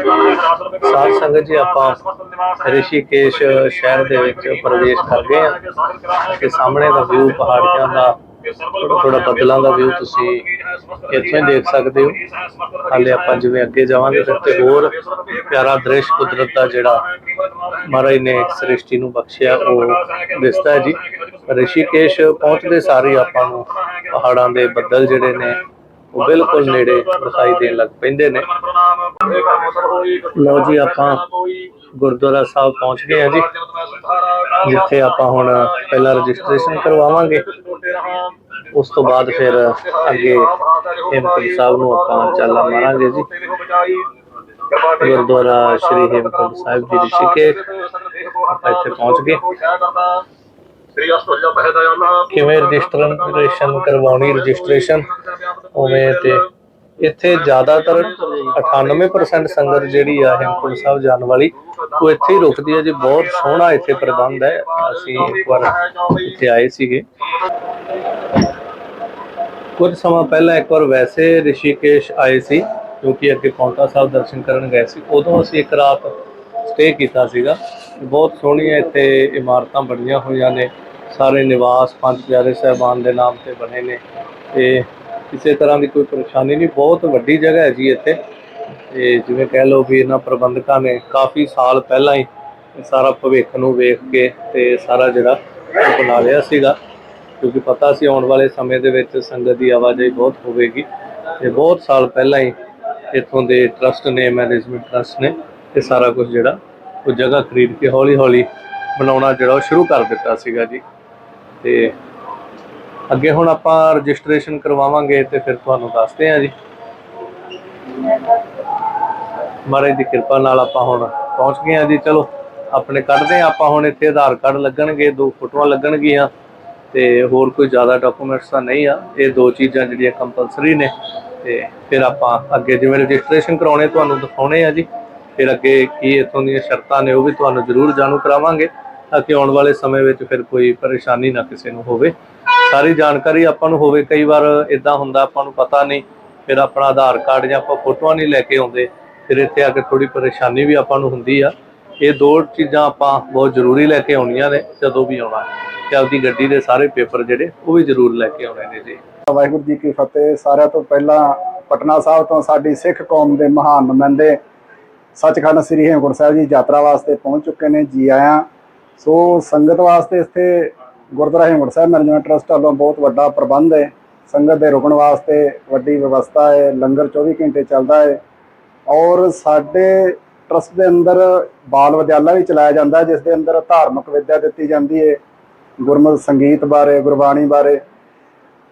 ਸਾਧ ਸੰਗਤ ਜੀ ਆਪਾਂ ਰਿਸ਼ੀਕੇਸ਼ ਸ਼ਹਿਰ ਦੇ ਵਿੱਚ ਪ੍ਰਵੇਸ਼ ਕਰ ਗਏ ਆ ਤੇ ਸਾਹਮਣੇ ਦਾ ਵਿਊ ਪਹਾੜੀਆਂ ਦਾ ਥੋੜਾ ਬੱਦਲਾਂ ਦਾ ਵਿਊ ਤੁਸੀਂ ਇੱਥੋਂ ਹੀ ਦੇਖ ਸਕਦੇ ਹੋ। ਹਾਲੇ ਆਪਾਂ ਜਿਵੇਂ ਅੱਗੇ ਜਾਵਾਂਗੇ ਫਿਰ ਤੇ ਹੋਰ ਪਿਆਰਾ ਦ੍ਰਿਸ਼ ਕੁਦਰਤ ਦਾ ਜਿਹੜਾ ਮਹਾਰਾਜ ਨੇ ਸ੍ਰਿਸ਼ਟੀ ਨੂੰ ਬਖਸ਼ਿਆ, ਉਹ ਦਿਸਦਾ ਹੈ ਜੀ। ਰਿਸ਼ੀਕੇਸ਼ ਪਹੁੰਚਦੇ ਸਾਰੇ ਆਪਾਂ ਨੂੰ ਪਹਾੜਾਂ ਦੇ ਬੱਦਲ ਜਿਹੜੇ ਨੇ ਉਹ ਬਿਲਕੁਲ ਨੇੜੇ ਦਿਖਾਈ ਦੇਣ ਲੱਗ ਪੈਂਦੇ ਨੇ। ਲਓ ਜੀ, ਆਪਾਂ ਗੁਰਦੁਆਰਾ ਸਾਹਿਬ ਪਹੁੰਚ ਗਏ ਹਾਂ ਜੀ, ਜਿੱਥੇ ਆਪਾਂ ਹੁਣ ਪਹਿਲਾਂ ਰਜਿਸਟ੍ਰੇਸ਼ਨ ਕਰਵਾਵਾਂਗੇ। ਉਸ ਤੋਂ ਬਾਅਦ ਫਿਰ ਅੱਗੇ ਹੇਮਕੁੰਟ ਸਾਹਿਬ ਨੂੰ ਆਪਾਂ ਚਾਲਾ ਮਾਰਾਂਗੇ ਜੀ। ਗੁਰਦੁਆਰਾ ਸ਼੍ਰੀ ਹੇਮਕੁੰਟ ਸਾਹਿਬ ਜੀ ਰਿਸ਼ੀਕੇਸ਼ ਆਪਾਂ ਇੱਥੇ ਪਹੁੰਚ ਗਏ। ਕਿਵੇਂ ਰਜਿਸਟ੍ਰੇਸ਼ਨ ਕਰਵਾਉਣੀ ਰਜਿਸਟ੍ਰੇਸ਼ਨ ਉਵੇਂ ਤੇ ਇੱਥੇ ਜ਼ਿਆਦਾਤਰ 98% ਸੰਗਤ ਜਿਹੜੀ ਆ ਹੇਮਕੁੰਟ ਸਾਹਿਬ ਜਾਣ ਵਾਲੀ ਉਹ ਇੱਥੇ ਹੀ ਰੁਕਦੀ ਹੈ ਜੀ ਬਹੁਤ ਸੋਹਣਾ ਇੱਥੇ ਪ੍ਰਬੰਧ ਹੈ। ਅਸੀਂ ਇੱਕ ਵਾਰ ਇੱਥੇ ਆਏ ਸੀਗੇ। ਕੁਝ ਸਮਾਂ ਪਹਿਲਾਂ ਇੱਕ ਵਾਰ ਵੈਸੇ ਰਿਸ਼ੀਕੇਸ਼ ਆਏ ਸੀ ਕਿਉਂਕਿ ਅੱਗੇ ਪੌਂਟਾ ਸਾਹਿਬ ਦਰਸ਼ਨ ਕਰਨ ਗਏ ਸੀ। ਉਦੋਂ ਅਸੀਂ ਇੱਕ ਰਾਤ ਸਟੇ ਕੀਤਾ ਸੀਗਾ। ਬਹੁਤ ਸੋਹਣੀਆਂ ਇੱਥੇ ਇਮਾਰਤਾਂ ਬਣੀਆਂ ਹੋਈਆਂ ਨੇ। ਸਾਰੇ ਨਿਵਾਸ ਪੰਜ ਪਿਆਰੇ ਸਾਹਿਬਾਨ ਦੇ ਨਾਮ ਤੇ ਬਣੇ ਨੇ ਤੇ ਕਿਸੇ ਤਰ੍ਹਾਂ ਦੀ ਕੋਈ ਪਰੇਸ਼ਾਨੀ ਨਹੀਂ, ਬਹੁਤ ਵੱਡੀ ਜਗ੍ਹਾ ਹੈ ਜੀ ਇੱਥੇ। ਤੇ ਜਿਵੇਂ ਕਹਿ ਲਓ ਵੀ ਇਹਨਾਂ ਪ੍ਰਬੰਧਕਾਂ ਨੇ ਕਾਫੀ ਸਾਲ ਪਹਿਲਾਂ ਹੀ ਸਾਰਾ ਭਵਿੱਖ ਨੂੰ ਵੇਖ ਕੇ ਤੇ ਸਾਰਾ ਜਿਹੜਾ ਉਹ ਬਣਾ ਲਿਆ ਸੀਗਾ, ਕਿਉਂਕਿ ਪਤਾ ਸੀ ਆਉਣ ਵਾਲੇ ਸਮੇਂ ਦੇ ਵਿੱਚ ਸੰਗਤ ਦੀ ਆਵਾਜਾਈ ਬਹੁਤ ਹੋਵੇਗੀ। ਤੇ ਬਹੁਤ ਸਾਲ ਪਹਿਲਾਂ ਹੀ ਇੱਥੋਂ ਦੇ ਟਰਸਟ ਨੇ, ਮੈਨੇਜਮੈਂਟ ਟਰਸਟ ਨੇ, ਇਹ ਸਾਰਾ ਕੁਝ ਜਿਹੜਾ ਉਹ ਜਗ੍ਹਾ ਖਰੀਦ ਕੇ ਹੌਲੀ ਹੌਲੀ ਬਣਾਉਣਾ ਜਿਹੜਾ ਉਹ ਸ਼ੁਰੂ ਕਰ ਦਿੱਤਾ ਸੀਗਾ ਜੀ। ਤੇ ਅੱਗੇ ਹੁਣ ਆਪਾਂ ਰਜਿਸਟ੍ਰੇਸ਼ਨ ਕਰਵਾਵਾਂਗੇ ਤੇ ਫਿਰ ਤੁਹਾਨੂੰ ਦੱਸਦੇ ਹਾਂ ਜੀ। ਮਹਾਰਾਜ ਦੀ ਕਿਰਪਾ ਨਾਲ ਆਪਾਂ ਹੁਣ ਪਹੁੰਚ ਗਏ ਹਾਂ ਜੀ। ਚਲੋ, ਆਪਣੇ ਕੱਢਦੇ ਹਾਂ, ਆਪਾਂ ਹੁਣ ਇੱਥੇ ਆਧਾਰ ਕਾਰਡ ਲੱਗਣਗੇ, ਦੋ ਫੋਟੋਆਂ ਲੱਗਣਗੀਆਂ ਤੇ ਹੋਰ ਕੋਈ ਜ਼ਿਆਦਾ ਡਾਕੂਮੈਂਟਸ ਤਾਂ ਨਹੀਂ ਆ। ਇਹ ਦੋ ਚੀਜ਼ਾਂ ਜਿਹੜੀਆਂ ਕੰਪਲਸਰੀ ਨੇ ਤੇ ਫਿਰ ਆਪਾਂ ਅੱਗੇ ਜਿਵੇਂ ਰਜਿਸਟ੍ਰੇਸ਼ਨ ਕਰਾਉਣੇ, ਤੁਹਾਨੂੰ ਦਿਖਾਉਣੇ ਆ ਜੀ। ਫਿਰ ਅੱਗੇ ਕੀ ਇੱਥੋਂ ਦੀਆਂ ਸ਼ਰਤਾਂ ਨੇ, ਉਹ ਵੀ ਤੁਹਾਨੂੰ ਜ਼ਰੂਰ ਜਾਣੂ ਕਰਾਵਾਂਗੇ। ਤਾਂ ਕਿ ਆਉਣ ਵਾਲੇ ਸਮੇਂ ਵਿੱਚ ਫਿਰ ਕੋਈ ਪਰੇਸ਼ਾਨੀ ਨਾ ਕਿਸੇ ਨੂੰ ਹੋਵੇ। ਸਾਰੀ ਜਾਣਕਾਰੀ ਆਪਾਂ ਨੂੰ ਹੋਵੇ, ਕਈ ਵਾਰ ਇਦਾਂ ਹੁੰਦਾ, ਆਪਾਂ ਨੂੰ ਪਤਾ ਨਹੀਂ, ਫਿਰ ਆਪਣਾ ਆਧਾਰ ਕਾਰਡ ਜਾਂ ਆਪਾਂ ਫੋਟੋਆਂ ਨਹੀਂ ਲੈ ਕੇ ਆਉਂਦੇ, ਫਿਰ ਇੱਥੇ ਆ ਕੇ ਥੋੜੀ ਪਰੇਸ਼ਾਨੀ ਵੀ ਆਪਾਂ ਨੂੰ ਹੁੰਦੀ ਆ। ਇਹ ਦੋ ਚੀਜ਼ਾਂ ਆਪਾਂ ਬਹੁਤ ਜ਼ਰੂਰੀ ਲੈ ਕੇ ਆਉਣੀਆਂ ਨੇ, ਜਦੋਂ ਵੀ ਆਉਣਾ। ਤੇ ਆਪਦੀ ਗੱਡੀ ਦੇ ਸਾਰੇ ਪੇਪਰ ਜਿਹੜੇ, ਉਹ ਵੀ ਜ਼ਰੂਰ ਲੈ ਕੇ ਆਉਣੇ ਨੇ ਜੀ। ਵਾਹਿਗੁਰੂ ਜੀ ਕੀ ਫਤਿਹ। ਸਾਰਿਆਂ ਤੋਂ ਪਹਿਲਾਂ ਪਟਨਾ ਸਾਹਿਬ ਤੋਂ ਸਾਡੀ ਸਿੱਖ ਕੌਮ ਦੇ ਮਹਾਨ ਨੁਮਾਇੰਦੇ ਸੱਚਖੰਡ ਸ੍ਰੀ ਹੇਮਕੁੰਟ ਸਾਹਿਬ ਜੀ ਯਾਤਰਾ ਵਾਸਤੇ ਪਹੁੰਚ ਚੁੱਕੇ ਨੇ। ਜੀ ਆਇਆਂ ਸੋ ਸੰਗਤ ਵਾਸਤੇ ਇੱਥੇ ਗੁਰਦੁਆਰਾ ਹੇਮਕੁੰਟ ਸਾਹਿਬ ਮੈਨੇਜਮੈਂਟ ਟਰਸਟ ਵੱਲੋਂ ਬਹੁਤ ਵੱਡਾ ਪ੍ਰਬੰਧ ਹੈ। ਸੰਗਤ ਦੇ ਰੁਕਣ ਵਾਸਤੇ ਵੱਡੀ ਵਿਵਸਥਾ ਹੈ, ਲੰਗਰ 24 ਘੰਟੇ ਚੱਲਦਾ ਹੈ ਔਰ ਸਾਡੇ ਟਰਸਟ ਦੇ ਅੰਦਰ ਬਾਲ ਵਿਦਿਆਲਾ ਵੀ ਚਲਾਇਆ ਜਾਂਦਾ ਜਿਸ ਦੇ ਅੰਦਰ ਧਾਰਮਿਕ ਵਿੱਦਿਆ ਦਿੱਤੀ ਜਾਂਦੀ ਹੈ, ਗੁਰਮਤਿ ਸੰਗੀਤ ਬਾਰੇ, ਗੁਰਬਾਣੀ ਬਾਰੇ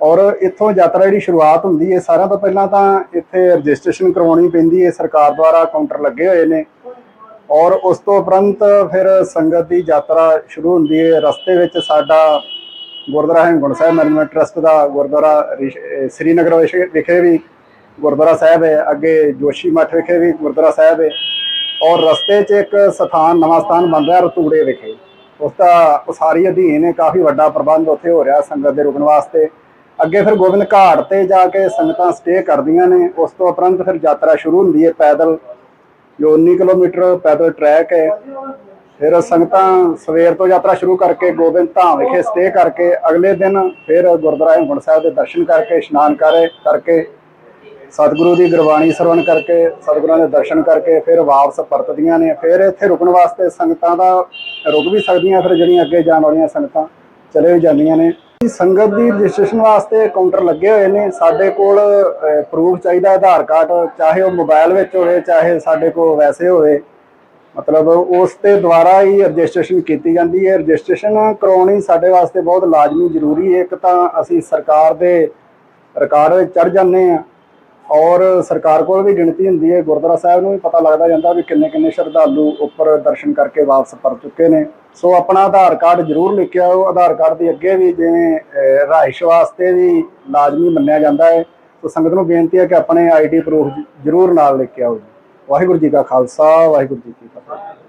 ਔਰ ਇੱਥੋਂ ਯਾਤਰਾ ਜਿਹੜੀ ਸ਼ੁਰੂਆਤ ਹੁੰਦੀ ਹੈ, ਸਾਰਿਆਂ ਤੋਂ ਪਹਿਲਾਂ ਤਾਂ ਇੱਥੇ ਰਜਿਸਟ੍ਰੇਸ਼ਨ ਕਰਵਾਉਣੀ ਪੈਂਦੀ ਹੈ, ਸਰਕਾਰ ਦੁਆਰਾ ਕਾਊਂਟਰ ਲੱਗੇ ਹੋਏ ਨੇ ਔਰ ਉਸ ਤੋਂ ਉਪਰੰਤ ਫਿਰ ਸੰਗਤ ਦੀ ਯਾਤਰਾ ਸ਼ੁਰੂ ਹੁੰਦੀ ਹੈ। ਰਸਤੇ ਵਿੱਚ ਸਾਡਾ ਗੁਰਦੁਆਰਾ ਹੇਮਕੁੰਟ ਸਾਹਿਬ ਮੈਨੇਜਮੈਂਟ ਟਰਸਟ ਦਾ ਗੁਰਦੁਆਰਾ ਰਿਸ਼- ਸ੍ਰੀਨਗਰ ਵਿਸ਼- ਵਿਖੇ ਵੀ ਗੁਰਦੁਆਰਾ ਸਾਹਿਬ ਹੈ। ਅੱਗੇ ਜੋਸ਼ੀ ਮੱਠ ਵਿਖੇ ਵੀ ਗੁਰਦੁਆਰਾ ਸਾਹਿਬ ਹੈ। ਔਰ ਰਸਤੇ 'ਚ ਇੱਕ ਸਥਾਨ, ਨਵਾਂ ਸਥਾਨ ਬਣ ਰਿਹਾ ਰਤੂੜੇ ਵਿਖੇ। ਉਸ ਦਾ ਉਸਾਰੀ ਅਧੀਨ ਹੈ ਕਾਫੀ ਵੱਡਾ ਪ੍ਰਬੰਧ ਉੱਥੇ ਹੋ ਰਿਹਾ ਸੰਗਤ ਦੇ ਰੁਕਣ ਵਾਸਤੇ। ਅੱਗੇ ਫਿਰ ਗੋਬਿੰਦ ਘਾਟ ਤੇ ਜਾ ਕੇ ਸੰਗਤਾਂ ਸਟੇ ਕਰਦੀਆਂ ਨੇ। ਉਸ ਤੋਂ ਉਪਰੰਤ ਫਿਰ ਯਾਤਰਾ ਸ਼ੁਰੂ ਹੁੰਦੀ ਹੈ ਪੈਦਲ। ਜੋ 19 ਕਿਲੋਮੀਟਰ ਪੈਦਲ ਟਰੈਕ ਹੈ। ਫਿਰ ਸੰਗਤਾਂ ਸਵੇਰ ਤੋਂ ਯਾਤਰਾ ਸ਼ੁਰੂ ਕਰਕੇ ਗੋਬਿੰਦ ਧਾਮ ਵਿਖੇ ਸਟੇ ਕਰਕੇ ਅਗਲੇ ਦਿਨ ਫਿਰ ਗੁਰਦੁਆਰਾ ਹੇਮਕੁੰਟ ਸਾਹਿਬ ਦੇ ਦਰਸ਼ਨ ਕਰਕੇ, ਇਸ਼ਨਾਨ ਕਰੇ ਕਰਕੇ, ਸਤਿਗੁਰੂ ਦੀ ਗੁਰਬਾਣੀ ਸਰਵਣ ਕਰਕੇ, ਸਤਿਗੁਰਾਂ ਦੇ ਦਰਸ਼ਨ ਕਰਕੇ ਫਿਰ ਵਾਪਸ ਪਰਤਦੀਆਂ ਨੇ। ਫਿਰ ਇੱਥੇ ਰੁਕਣ ਵਾਸਤੇ ਸੰਗਤਾਂ ਦਾ ਰੁਕ ਵੀ ਸਕਦੀਆਂ, ਫਿਰ ਜਿਹੜੀਆਂ ਅੱਗੇ ਜਾਣ ਵਾਲੀਆਂ ਸੰਗਤਾਂ ਚਲੇ ਵੀ ਜਾਂਦੀਆਂ ਨੇ। ਸੰਗਤ ਦੀ ਰਜਿਸਟ੍ਰੇਸ਼ਨ ਵਾਸਤੇ ਕਾਊਂਟਰ ਲੱਗੇ ਹੋਏ ਨੇ। ਸਾਡੇ ਕੋਲ ਪ੍ਰੂਫ ਚਾਹੀਦਾ, ਆਧਾਰ ਕਾਰਡ, ਚਾਹੇ ਉਹ ਮੋਬਾਈਲ ਵਿੱਚ ਹੋਵੇ, ਚਾਹੇ ਸਾਡੇ ਕੋਲ ਵੈਸੇ ਹੋਵੇ। ਮਤਲਬ ਉਸ ਤੇ ਦੁਆਰਾ ਹੀ ਰਜਿਸਟ੍ਰੇਸ਼ਨ ਕੀਤੀ ਜਾਂਦੀ ਹੈ। ਰਜਿਸਟ੍ਰੇਸ਼ਨ ਕਰਾਉਣੀ ਸਾਡੇ ਵਾਸਤੇ ਬਹੁਤ ਲਾਜ਼ਮੀ ਜ਼ਰੂਰੀ ਹੈ। ਇੱਕ ਤਾਂ ਅਸੀਂ ਸਰਕਾਰ ਦੇ ਰਿਕਾਰਡ ਵਿੱਚ ਚੜ ਜਾਂਦੇ ਆ ਔਰ ਸਰਕਾਰ ਕੋਲ ਵੀ ਗਿਣਤੀ ਹੁੰਦੀ ਹੈ ਗੁਰਦੁਆਰਾ ਸਾਹਿਬ ਨੂੰ ਵੀ ਪਤਾ ਲੱਗਦਾ ਜਾਂਦਾ ਵੀ ਕਿੰਨੇ ਕਿੰਨੇ ਸ਼ਰਧਾਲੂ ਉੱਪਰ ਦਰਸ਼ਨ ਕਰਕੇ ਵਾਪਸ ਪਰ ਚੁੱਕੇ ਨੇ। ਸੋ ਆਪਣਾ ਆਧਾਰ ਕਾਰਡ ਜ਼ਰੂਰ ਲੈ ਕੇ ਆਓ ਆਧਾਰ ਕਾਰਡ ਦੀ ਅੱਗੇ ਵੀ ਜਿਵੇਂ ਅਹ, ਰਿਹਾਇਸ਼ ਵਾਸਤੇ ਵੀ ਲਾਜ਼ਮੀ ਮੰਨਿਆ ਜਾਂਦਾ ਹੈ। ਸੋ ਸੰਗਤ ਨੂੰ ਬੇਨਤੀ ਹੈ ਕਿ ਆਪਣੇ ਆਈਡੀ ਪ੍ਰੂਫ ਜ਼ਰੂਰ ਨਾਲ ਲੈ ਕੇ ਆਓ ਜੀ ਵਾਹਿਗੁਰੂ ਜੀ ਕਾ ਖਾਲਸਾ ਵਾਹਿਗੁਰੂ ਜੀ ਕੀ ਫਤਿਹ।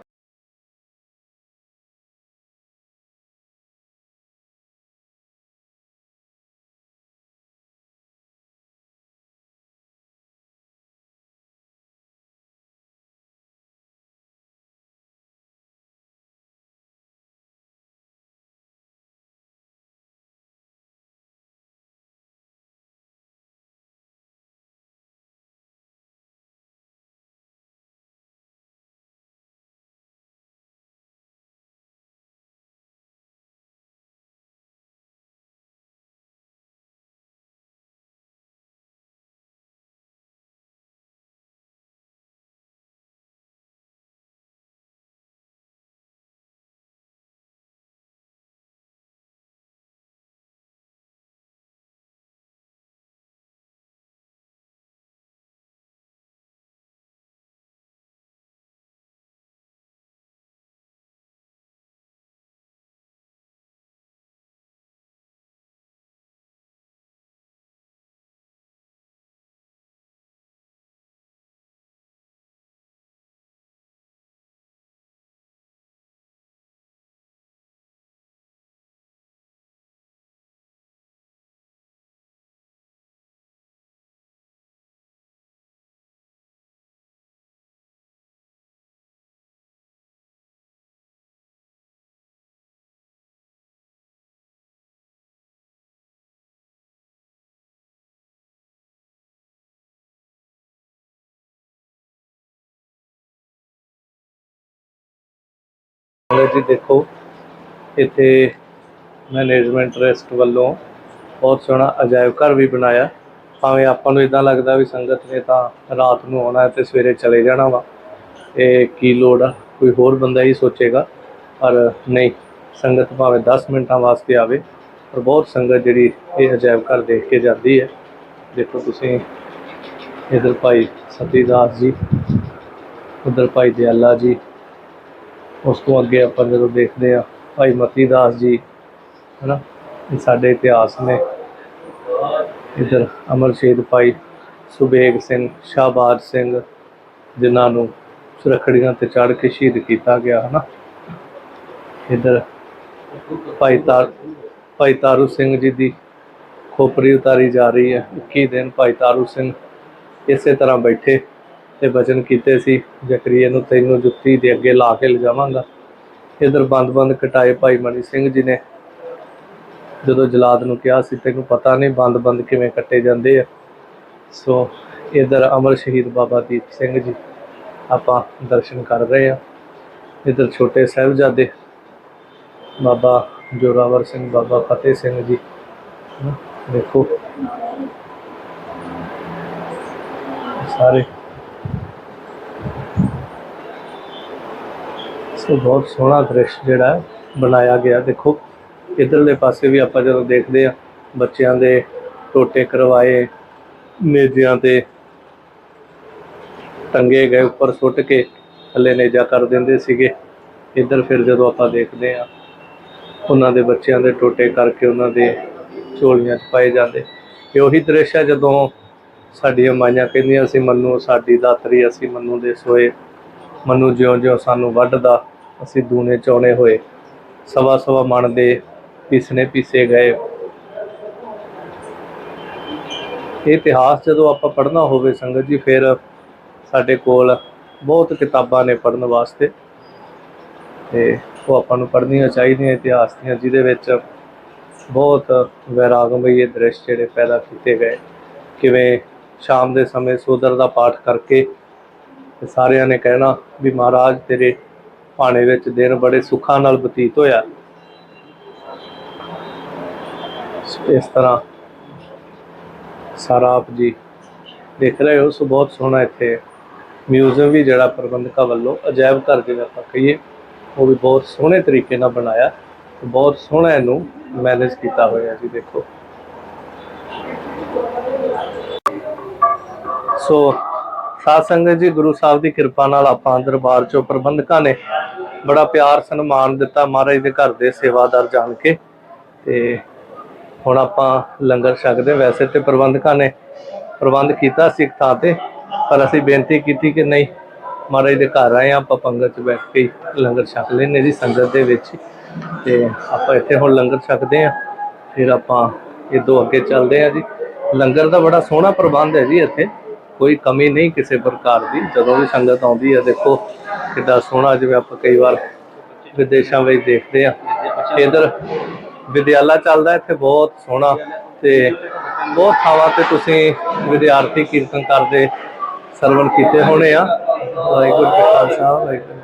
ਸੰਗਤ ਜੀ ਦੇਖੋ, ਇੱਥੇ ਮੈਨੇਜਮੈਂਟ ਟਰਸਟ ਵੱਲੋਂ ਬਹੁਤ ਸੋਹਣਾ ਅਜਾਇਬ ਘਰ ਵੀ ਬਣਾਇਆ। ਭਾਵੇਂ ਆਪਾਂ ਨੂੰ ਇਦਾਂ ਲੱਗਦਾ ਵੀ ਸੰਗਤ ਨੇ ਤਾਂ ਰਾਤ ਨੂੰ ਆਉਣਾ ਹੈ ਤੇ ਸਵੇਰੇ ਚਲੇ ਜਾਣਾ ਵਾ ਇਹ ਕੀ ਲੋੜ ਆ? ਕੋਈ ਹੋਰ ਬੰਦਾ ਹੀ ਸੋਚੇਗਾ। ਪਰ ਨਹੀਂ, ਸੰਗਤ ਭਾਵੇਂ 10 ਮਿੰਟਾਂ ਵਾਸਤੇ ਆਵੇ, ਪਰ ਬਹੁਤ ਸੰਗਤ ਜਿਹੜੀ ਇਹ ਅਜਾਇਬ ਘਰ ਦੇਖ ਕੇ ਜਾਂਦੀ ਹੈ। ਦੇਖੋ ਤੁਸੀਂ, ਇਧਰ ਭਾਈ ਸਤੀਦਾਸ ਜੀ, ਉਧਰ ਭਾਈ ਦਿਆਲਾ ਜੀ ਉਸ ਤੋਂ ਅੱਗੇ ਆਪਾਂ ਜਦੋਂ ਦੇਖਦੇ ਆ ਭਾਈ ਮਤੀ ਦਾਸ ਜੀ, ਹਨਾ, ਇਹ ਸਾਡੇ ਇਤਿਹਾਸ ਨੇ। ਇਧਰ ਅਮਰ ਸ਼ਹੀਦ ਭਾਈ ਸੁਬੇਗ ਸਿੰਘ ਸ਼ਾਹਬਾਜ਼ ਸਿੰਘ, ਜਿਨ੍ਹਾਂ ਨੂੰ ਸੁਰਖੜੀਆਂ ਤੇ ਚੜ੍ਹ ਕੇ ਸ਼ਹੀਦ ਕੀਤਾ ਗਿਆ, ਹਨਾ। ਇਧਰ ਭਾਈ ਤਾਰ ਭਾਈ ਤਾਰੂ ਸਿੰਘ ਜੀ ਦੀ ਖੋਪਰੀ ਉਤਾਰੀ ਜਾ ਰਹੀ ਹੈ। 21 ਦਿਨ ਭਾਈ ਤਾਰੂ ਸਿੰਘ ਇਸੇ ਤਰ੍ਹਾਂ ਬੈਠੇ। ਤੇ ਬਚਨ ਕੀਤੇ ਸੀ। ਜ਼ਕਰੀਆ ਨੂੰ ਤੈਨੂੰ ਜੁੱਤੀ ਦੇ ਅੱਗੇ ਲਾ ਕੇ ਲਿਜਾਵਾਂਗਾ। ਇਧਰ ਬੰਦ-ਬੰਦ ਕਟਾਏ ਭਾਈ ਮਨੀ ਸਿੰਘ ਜੀ ਨੇ। ਜਦੋਂ ਜਲਾਦ ਨੂੰ ਕਿਹਾ ਸੀ, ਤੈਨੂੰ ਪਤਾ ਨਹੀਂ ਬੰਦ-ਬੰਦ ਕਿਵੇਂ ਕੱਟੇ ਜਾਂਦੇ ਆ? ਸੋ ਇਧਰ ਅਮਰ ਸ਼ਹੀਦ ਬਾਬਾ ਦੀਪ ਸਿੰਘ ਜੀ, ਆਪਾਂ ਦਰਸ਼ਨ ਕਰ ਰਹੇ ਆ ਇਧਰ ਛੋਟੇ ਸਾਹਿਬਜ਼ਾਦੇ ਬਾਬਾ ਜੋਰਾਵਰ ਸਿੰਘ, ਬਾਬਾ ਫਤਿਹ ਸਿੰਘ ਜੀ। ਦੇਖੋ। ਸਾਰੇ ਸੋ ਬਹੁਤ ਸੋਹਣਾ ਦ੍ਰਿਸ਼ ਜਿਹੜਾ ਬਣਾਇਆ ਗਿਆ। ਦੇਖੋ, ਇਧਰਲੇ ਪਾਸੇ ਵੀ ਆਪਾਂ ਜਦੋਂ ਦੇਖਦੇ ਆ ਬੱਚਿਆਂ ਦੇ ਟੋਟੇ ਕਰਵਾਏ, ਨੇਜਿਆਂ ਤੇ ਟੰਗੇ ਗਏ ਉੱਪਰ ਸੁੱਟ ਕੇ, ਥੱਲੇ ਨੇਜਾ ਕਰ ਦਿੰਦੇ ਸੀਗੇ। ਇੱਧਰ ਫਿਰ ਜਦੋਂ ਆਪਾਂ ਦੇਖਦੇ ਆ ਉਹਨਾਂ ਦੇ ਬੱਚਿਆਂ ਦੇ ਟੋਟੇ ਕਰਕੇ ਉਹਨਾਂ ਦੇ ਝੋਲੀਆਂ 'ਚ ਪਾਏ ਜਾਂਦੇ। ਇਹ ਉਹੀ ਦ੍ਰਿਸ਼ ਹੈ ਜਦੋਂ ਸਾਡੀਆਂ ਮਾਈਆਂ ਕਹਿੰਦੀਆਂ ਸੀ, ਮੰਨੂ ਸਾਡੀ ਦਾਤਰੀ ਅਸੀਂ ਮੰਨੂ ਦੇ ਸੋਏ। ਮੰਨੂ ਜਿਉਂ-ਜਿਉਂ ਸਾਨੂੰ ਵੱਢਦਾ ਅਸੀਂ ਦੂਨੇ ਚੌਣੇ ਹੋਏ। ਸਵਾ ਸਵਾ ਮਣ ਦੇ ਪਿਸਨੇ ਪੀਸੇ ਗਏ। ਇਹ ਇਤਿਹਾਸ ਜਦੋਂ ਆਪਾਂ ਪੜ੍ਹਨਾ ਹੋਵੇ ਸੰਗਤ ਜੀ, ਫਿਰ ਸਾਡੇ ਕੋਲ ਬਹੁਤ ਕਿਤਾਬਾਂ ਨੇ ਪੜ੍ਹਨ ਵਾਸਤੇ। ਤੇ ਉਹ ਆਪਾਂ ਨੂੰ ਪੜ੍ਹਨੀਆਂ ਚਾਹੀਦੀਆਂ ਇਤਿਹਾਸ ਦੀਆਂ, ਜਿਹਦੇ ਵਿੱਚ ਬਹੁਤ ਵੈਰਾਗਮਈ ਦ੍ਰਿਸ਼ ਜਿਹੜੇ ਪੈਦਾ ਕੀਤੇ ਗਏ। ਕਿਵੇਂ ਸ਼ਾਮ ਦੇ ਸਮੇਂ ਸੋਦਰ ਦਾ ਪਾਠ ਕਰਕੇ ਸਾਰਿਆਂ ਨੇ ਕਹਿਣਾ ਵੀ ਮਹਾਰਾਜ ਤੇਰੇ ਭਾਣੇ ਵਿੱਚ ਦਿਨ ਬੜੇ ਸੁੱਖਾਂ ਨਾਲ ਬਤੀਤ ਹੋਇਆ। ਇਸ ਤਰ੍ਹਾਂ ਸਾਰਾ ਆਪ ਜੀ ਦੇਖ ਰਹੇ ਹੋ, ਸੋ ਬਹੁਤ ਸੋਹਣਾ ਇੱਥੇ ਮਿਊਜ਼ੀਅਮ ਵੀ ਜਿਹੜਾ ਪ੍ਰਬੰਧਕਾਂ ਵੱਲੋਂ ਅਜਾਇਬ ਘਰ ਜਿਵੇਂ ਆਪਾਂ ਕਹੀਏ, ਉਹ ਵੀ ਬਹੁਤ ਸੋਹਣੇ ਤਰੀਕੇ ਨਾਲ ਬਣਾਇਆ, ਬਹੁਤ ਸੋਹਣਾ ਇਹਨੂੰ ਮੈਨੇਜ ਕੀਤਾ ਹੋਇਆ ਜੀ, ਦੇਖੋ। ਸੋ ਸਾਧ ਸੰਗਤ ਜੀ, ਗੁਰੂ ਸਾਹਿਬ ਦੀ ਕਿਰਪਾ ਨਾਲ ਆਪਾਂ ਦਰਬਾਰ ਚੋਂ ਪ੍ਰਬੰਧਕਾਂ ਨੇ ਬੜਾ ਪਿਆਰ ਸਨਮਾਨ ਦਿੱਤਾ ਮਹਾਰਾਜ ਦੇ ਘਰ ਦੇ ਸੇਵਾਦਾਰ ਜਾਣ ਕੇ ਤੇ ਹੁਣ ਆਪਾਂ ਲੰਗਰ ਛਕਦੇ ਵੈਸੇ ਤੇ ਪ੍ਰਬੰਧਕਾਂ ਨੇ ਪ੍ਰਬੰਧ ਕੀਤਾ ਸੀ ਇੱਕ ਥਾਂ ਤੇ ਪਰ ਅਸੀਂ ਬੇਨਤੀ ਕੀਤੀ ਕਿ ਨਹੀਂ ਮਹਾਰਾਜ ਦੇ ਘਰ ਆਏ ਹਾਂ, ਆਪਾਂ ਪੰਗਤ 'ਚ ਬੈਠ ਕੇ ਹੀ ਲੰਗਰ ਛਕ ਲੈਨੇ ਜੀ ਸੰਗਤ ਦੇ ਵਿੱਚ। ਹੀ। ਤੇ ਆਪਾਂ ਇੱਥੇ ਹੁਣ ਲੰਗਰ ਛਕਦੇ ਆ ਫਿਰ ਆਪਾਂ ਇਦੋਂ ਅੱਗੇ ਚੱਲਦੇ ਆ ਜੀ। ਲੰਗਰ ਦਾ ਬੜਾ ਸੋਹਣਾ ਪ੍ਰਬੰਧ ਹੈ ਜੀ ਇੱਥੇ। ਕੋਈ ਕਮੀ ਨਹੀਂ ਕਿਸੇ ਪ੍ਰਕਾਰ ਦੀ। ਜਦੋਂ ਵੀ ਸੰਗਤ ਆਉਂਦੀ ਹੈ, ਦੇਖੋ ਕਿੱਡਾ ਸੋਹਣਾ ਜਿਵੇਂ ਆਪਾਂ ਕਈ ਵਾਰ ਵਿਦੇਸ਼ਾਂ ਵਿੱਚ ਦੇਖਦੇ ਆ ਇਧਰ ਵਿਦਿਆਲਾ ਚੱਲਦਾ, ਇੱਥੇ ਬਹੁਤ ਸੋਹਣਾ ਤੇ ਬਹੁਤ ਥਾਵਾਂ ਤੇ ਤੁਸੀਂ ਵਿਦਿਆਰਥੀ ਕੀਰਤਨ ਕਰਦੇ, ਸਰਵਣ ਕੀਤੇ ਹੋਣੇ ਆ। ਵਾਹਿਗੁਰੂ ਜੀ ਖਾਲਸਾ, ਵਾਹਿਗੁਰੂ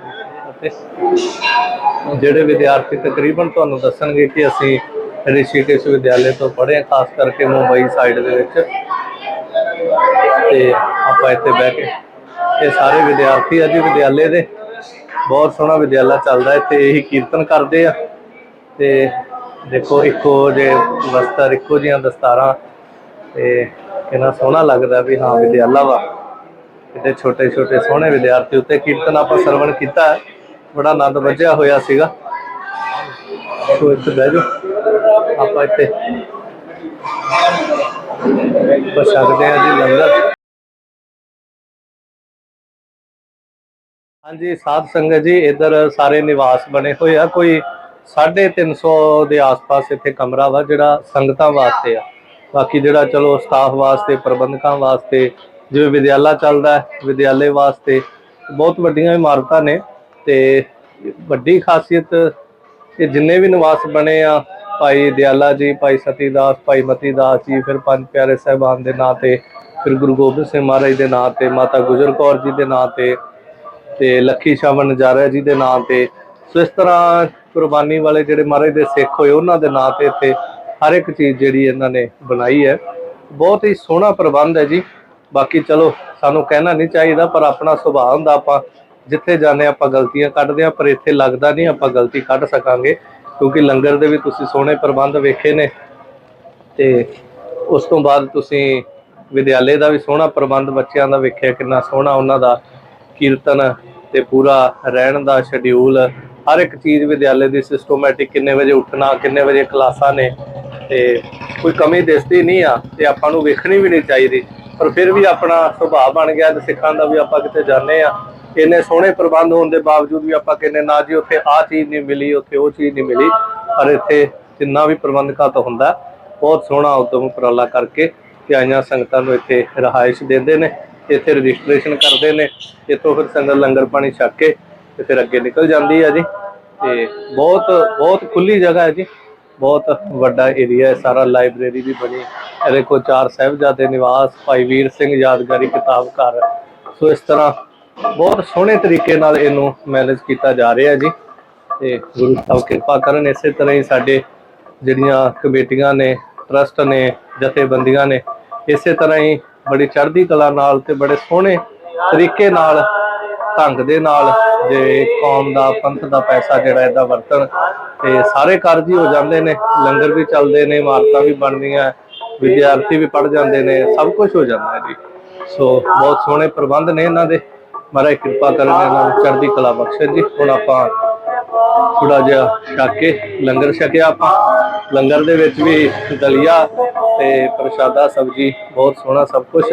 ਜੀ ਫਤਿਹ। ਜਿਹੜੇ ਵਿਦਿਆਰਥੀ ਤਕਰੀਬਨ ਤੁਹਾਨੂੰ ਦੱਸਣਗੇ ਕਿ ਅਸੀਂ ਰਿਸ਼ੀਕੇਸ਼ ਵਿਦਿਆਲੇ ਤੋਂ ਪੜ੍ਹੇ ਹਾਂ, ਖਾਸ ਕਰਕੇ ਮੁੰਬਈ ਸਾਈਡ ਦੇ ਵਿੱਚ। ਤੇ ਆਪਾਂ ਇੱਥੇ ਬਹਿ ਕੇ ਇਹ ਸਾਰੇ ਵਿਦਿਆਰਥੀ ਆ ਜੀ, ਵਿਦਿਆਲੇ ਦੇ। ਬਹੁਤ ਸੋਹਣਾ ਵਿਦਿਆਲਾ ਚੱਲਦਾ, ਇੱਥੇ ਇਹੀ ਕੀਰਤਨ ਕਰਦੇ ਆ। ਤੇ ਦੇਖੋ, ਇੱਕੋ ਜੇ ਵਸਤਰ ਇੱਕੋ ਜੀਆਂ ਦਸਤਾਰਾਂ ਤੇ ਕਿੰਨਾ ਸੋਹਣਾ ਲੱਗਦਾ ਵੀ ਹਾਂ, ਵਿਦਿਆਲਾ ਵਾ। ਕਿਤੇ ਛੋਟੇ ਛੋਟੇ ਸੋਹਣੇ ਵਿਦਿਆਰਥੀ ਉੱਤੇ ਕੀਰਤਨ ਆਪਾਂ ਸਰਵਣ ਕੀਤਾ। ਬੜਾ ਆਨੰਦ ਵੱਜਿਆ ਹੋਇਆ ਸੀਗਾ। ਸੋ ਇੱਥੇ ਬਹਿ ਜਾਓ। ਆਪਾਂ ਇੱਥੇ ਬਸ ਸਕਦੇ ਆ ਜੀ ਲੰਗਰ। ਹਾਂਜੀ, ਸਾਧ ਸੰਗਤ ਜੀ, ਇੱਧਰ ਸਾਰੇ ਨਿਵਾਸ ਬਣੇ ਹੋਏ ਆ। ਕੋਈ 350 ਦੇ ਆਸ-ਪਾਸ ਇੱਥੇ ਕਮਰਾ ਵਾ, ਜਿਹੜਾ ਸੰਗਤਾਂ ਵਾਸਤੇ ਆ। ਬਾਕੀ ਜਿਹੜਾ ਚਲੋ ਸਟਾਫ ਵਾਸਤੇ, ਪ੍ਰਬੰਧਕਾਂ ਵਾਸਤੇ, ਜਿਵੇਂ ਵਿਦਿਆਲਾ ਚੱਲਦਾ ਵਿਦਿਆਲੇ ਵਾਸਤੇ, ਬਹੁਤ ਵੱਡੀਆਂ ਇਮਾਰਤਾਂ ਨੇ ਤੇ ਵੱਡੀ ਖਾਸੀਅਤ ਇਹ ਜਿੰਨੇ ਵੀ ਨਿਵਾਸ ਬਣੇ ਆ, ਭਾਈ ਦਿਆਲਾ ਜੀ, ਭਾਈ ਸਤੀਦਾਸ ਭਾਈ ਮਤੀਦਾਸ ਜੀ, ਫਿਰ ਪੰਜ ਪਿਆਰੇ ਸਾਹਿਬਾਨ ਦੇ ਨਾਂ ਤੇ, ਫਿਰ ਗੁਰੂ ਗੋਬਿੰਦ ਸਿੰਘ ਮਹਾਰਾਜ ਦੇ ਨਾਂ ਤੇ, ਮਾਤਾ ਗੁਜਰ ਕੌਰ ਜੀ ਦੇ ਨਾਂ ਤੇ ਤੇ ਲੱਖੀ ਸ਼ਾਹ ਨਜ਼ਾਰਾ ਜੀ ਦੇ ਨਾਂ ਤੇ। ਸੋ ਇਸ ਤਰ੍ਹਾਂ ਕੁਰਬਾਨੀ ਵਾਲੇ ਜਿਹੜੇ ਮਹਾਰਾਜ ਦੇ ਸਿੱਖ ਹੋਏ, ਉਹਨਾਂ ਦੇ ਨਾਂ ਤੇ ਇੱਥੇ ਹਰ ਇੱਕ ਚੀਜ਼ ਜਿਹੜੀ ਇਹਨਾਂ ਨੇ ਬਣਾਈ ਹੈ। ਬਹੁਤ ਹੀ ਸੋਹਣਾ ਪ੍ਰਬੰਧ ਹੈ ਜੀ। ਬਾਕੀ ਚਲੋ, ਸਾਨੂੰ ਕਹਿਣਾ ਨਹੀਂ ਚਾਹੀਦਾ, ਪਰ ਆਪਣਾ ਸੁਭਾਅ ਹੁੰਦਾ ਆਪਾਂ ਜਿੱਥੇ ਜਾਂਦੇ ਆਪਾਂ ਗਲਤੀਆਂ ਕੱਢਦੇ ਆ ਪਰ ਇੱਥੇ ਲੱਗਦਾ ਨਹੀਂ ਆਪਾਂ ਗਲਤੀ ਕੱਢ ਸਕਾਂਗੇ, ਕਿਉਂਕਿ ਲੰਗਰ ਦੇ ਵੀ ਤੁਸੀਂ ਸੋਹਣੇ ਪ੍ਰਬੰਧ ਵੇਖੇ ਨੇ। ਤੇ ਉਸ ਤੋਂ ਬਾਅਦ ਤੁਸੀਂ ਵਿਦਿਆਲੇ ਦਾ ਵੀ ਸੋਹਣਾ ਪ੍ਰਬੰਧ ਬੱਚਿਆਂ ਦਾ ਵੇਖਿਆ, ਕਿੰਨਾ ਸੋਹਣਾ ਉਹਨਾਂ ਦਾ ਕੀਰਤਨ ਤੇ ਪੂਰਾ ਰਹਿਣ ਦਾ ਸ਼ਡਿਊਲ ਹਰ ਇੱਕ ਚੀਜ਼ ਵਿਦਿਆਲੇ ਦੀ ਸਿਸਟਮੈਟਿਕ ਕਿੰਨੇ ਵਜੇ ਉੱਠਣਾ, ਕਿੰਨੇ ਵਜੇ ਕਲਾਸਾਂ ਨੇ ਤੇ ਕੋਈ ਕਮੀ ਦਿਸਦੀ ਨਹੀਂ ਆ ਤੇ ਆਪਾਂ ਨੂੰ ਵੇਖਣੀ ਵੀ ਨਹੀਂ ਚਾਹੀਦੀ। ਪਰ ਫਿਰ ਵੀ ਆਪਣਾ ਸੁਭਾਅ ਬਣ ਗਿਆ ਤੇ ਸਿੱਖਾਂ ਦਾ ਵੀ ਆਪਾਂ ਕਿਤੇ ਜਾਂਦੇ ਆ। ਇੰਨੇ ਸੋਹਣੇ ਪ੍ਰਬੰਧ ਹੋਣ ਦੇ ਬਾਵਜੂਦ ਵੀ ਆਪਾਂ ਕਹਿੰਦੇ ਨਾ ਜੀ, ਉੱਥੇ ਆਹ ਚੀਜ਼ ਨਹੀਂ ਮਿਲੀ, ਉੱਥੇ ਉਹ ਚੀਜ਼ ਨਹੀਂ ਮਿਲੀ। ਪਰ ਇੱਥੇ ਜਿੰਨਾ ਵੀ ਪ੍ਰਬੰਧਕਾਂ ਤੋਂ ਹੁੰਦਾ, ਬਹੁਤ ਸੋਹਣਾ ਉਦਮ ਉਪਰਾਲਾ ਕਰਕੇ ਤੇ ਆਈਆਂ ਸੰਗਤਾਂ ਨੂੰ ਇੱਥੇ ਰਹਾਇਸ਼ ਦਿੰਦੇ ਨੇ। ਇੱਥੇ ਰਜਿਸਟ੍ਰੇਸ਼ਨ ਕਰਦੇ ਨੇ, ਇੱਥੋਂ ਫਿਰ ਸੰਗਤ ਲੰਗਰ ਪਾਣੀ ਛਕ ਕੇ ਤੇ ਫਿਰ ਅੱਗੇ ਨਿਕਲ ਜਾਂਦੀ ਹੈ ਜੀ। ਤੇ ਬਹੁਤ ਬਹੁਤ ਖੁੱਲੀ ਜਗ੍ਹਾ ਹੈ ਜੀ, ਬਹੁਤ ਵੱਡਾ ਏਰੀਆ ਹੈ, ਸਾਰਾ ਲਾਇਬ੍ਰੇਰੀ ਵੀ ਬਣੀ। ਇਹਦੇ ਕੋਲ ਚਾਰ ਸਾਹਿਬਜ਼ਾਦੇ ਨਿਵਾਸ, ਭਾਈ ਵੀਰ ਸਿੰਘ ਯਾਦਗਾਰੀ ਕਿਤਾਬ ਘਰ। ਸੋ ਇਸ ਤਰ੍ਹਾਂ ਬਹੁਤ ਸੋਹਣੇ ਤਰੀਕੇ ਨਾਲ ਇਹਨੂੰ ਮੈਨੇਜ ਕੀਤਾ ਜਾ ਰਿਹਾ ਜੀ। ਤੇ ਗੁਰੂ ਸਾਹਿਬ ਕਿਰਪਾ ਕਰਨ, ਇਸੇ ਤਰ੍ਹਾਂ ਹੀ ਸਾਡੇ ਜਿਹੜੀਆਂ ਕਮੇਟੀਆਂ ਨੇ ਟਰਸਟ ਨੇ, ਜਥੇਬੰਦੀਆਂ ਨੇ, ਇਸੇ ਤਰ੍ਹਾਂ ਹੀ ਬੜੀ ਚੜ੍ਹਦੀ ਕਲਾ ਨਾਲ ਤੇ ਬੜੇ ਸੋਹਣੇ ਤਰੀਕੇ ਨਾਲ, ਢੰਗ ਦੇ ਨਾਲ ਜੇ ਕੌਮ ਦਾ, ਪੰਥ ਦਾ ਪੈਸਾ ਜਿਹੜਾ ਇਹਦਾ ਵਰਤਣ, ਤੇ ਸਾਰੇ ਕਾਰਜ ਹੀ ਹੋ ਜਾਂਦੇ ਨੇ, ਲੰਗਰ ਵੀ ਚੱਲਦੇ ਨੇ, ਇਮਾਰਤਾਂ ਵੀ ਬਣਦੀਆਂ, ਵਿਦਿਆਰਥੀ ਵੀ ਪੜ ਜਾਂਦੇ ਨੇ, ਸਭ ਕੁਝ ਹੋ ਜਾਂਦਾ ਹੈ ਜੀ। ਸੋ ਬਹੁਤ ਸੋਹਣੇ ਪ੍ਰਬੰਧ ਨੇ ਇਹਨਾਂ ਦੇ। ਮਹਾਰਾਜ ਕਿਰਪਾ ਕਰਨ ਇਹਨਾਂ ਨੂੰ ਚੜ੍ਹਦੀ ਕਲਾ ਬਖਸ਼ੇ ਜੀ। ਹੁਣ ਆਪਾਂ ਥੋੜਾ ਜਿਹਾ ਛਕ ਕੇ ਲੰਗਰ ਛਕਿਆ ਆਪਾਂ। ਲੰਗਰ ਦੇ ਵਿੱਚ ਵੀ ਦਲੀਆ ਤੇ ਪ੍ਰਸ਼ਾਦਾ, ਸਬਜੀ, ਬਹੁਤ ਸੋਹਣਾ ਸਭ ਕੁਝ